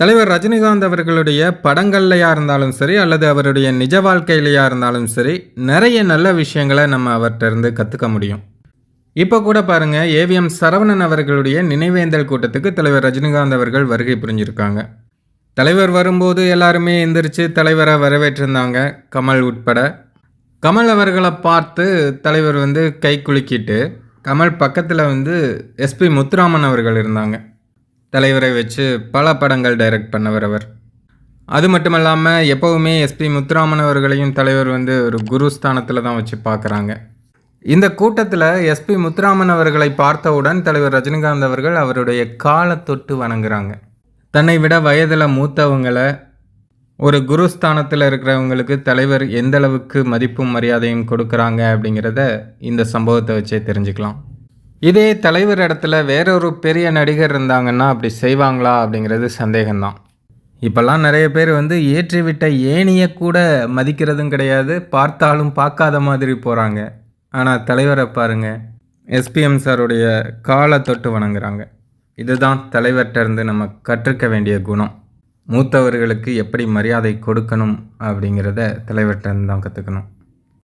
தலைவர் ரஜினிகாந்த் அவர்களுடைய படங்கள்லையா இருந்தாலும் சரி அல்லது அவருடைய நிஜ வாழ்க்கையிலையா இருந்தாலும் சரி நிறைய நல்ல விஷயங்களை நம்ம அவர்கிட்ட இருந்து கற்றுக்க முடியும். இப்போ கூட பாருங்கள் ஏவிஎம் சரவணன் அவர்களுடைய நினைவேந்தல் கூட்டத்துக்கு தலைவர் ரஜினிகாந்த் அவர்கள் வருகை புரிஞ்சிருக்காங்க. தலைவர் வரும்போது எல்லாருமே எந்திரிச்சு தலைவரை வரவேற்றிருந்தாங்க கமல் உட்பட. கமல் அவர்களை பார்த்து தலைவர் வந்து கை குலுக்கிட்டு கமல் பக்கத்தில் வந்து எஸ்பி முத்துராமன் அவர்கள் இருந்தாங்க. தலைவரை வச்சு பல படங்கள் டைரக்ட் பண்ணவர் அவர். அது மட்டும் இல்லாமல் எப்போவுமே எஸ்பி முத்துராமன் அவர்களையும் தலைவர் வந்து ஒரு குரு ஸ்தானத்தில் தான் வச்சு பார்க்குறாங்க இந்த கூட்டத்தில் எஸ்பி முத்துராமன் அவர்களை பார்த்தவுடன் தலைவர் ரஜினிகாந்த் அவர்கள் அவருடைய காலை தொட்டு வணங்குறாங்க. தன்னை விட வயதில் மூத்தவங்களை ஒரு குருஸ்தானத்தில் இருக்கிறவங்களுக்கு தலைவர் எந்த அளவுக்கு மதிப்பும் மரியாதையும் கொடுக்குறாங்க அப்படிங்கிறத இந்த சம்பவத்தை வச்சே தெரிஞ்சுக்கலாம். இதே தலைவர் இடத்துல வேறொரு பெரிய நடிகர் இருந்தாங்கன்னா அப்படி செய்வாங்களா அப்படிங்கிறது சந்தேகம்தான். இப்போல்லாம் நிறைய பேர் வந்து ஏற்றிவிட்ட ஏணியை கூட மதிக்கிறதும் கிடையாது பார்த்தாலும் பார்க்காத மாதிரி போகிறாங்க ஆனால் தலைவரை பாருங்க எஸ்பிஎம் சாருடைய காலை தொட்டு வணங்குறாங்க. இதுதான் தலைவர்கிட்ட இருந்து நம்ம கற்றுக்க வேண்டிய குணம். மூத்தவர்களுக்கு எப்படி மரியாதை கொடுக்கணும் அப்படிங்கிறத தலைவர்கிட்ட இருந்து தான் கற்றுக்கணும்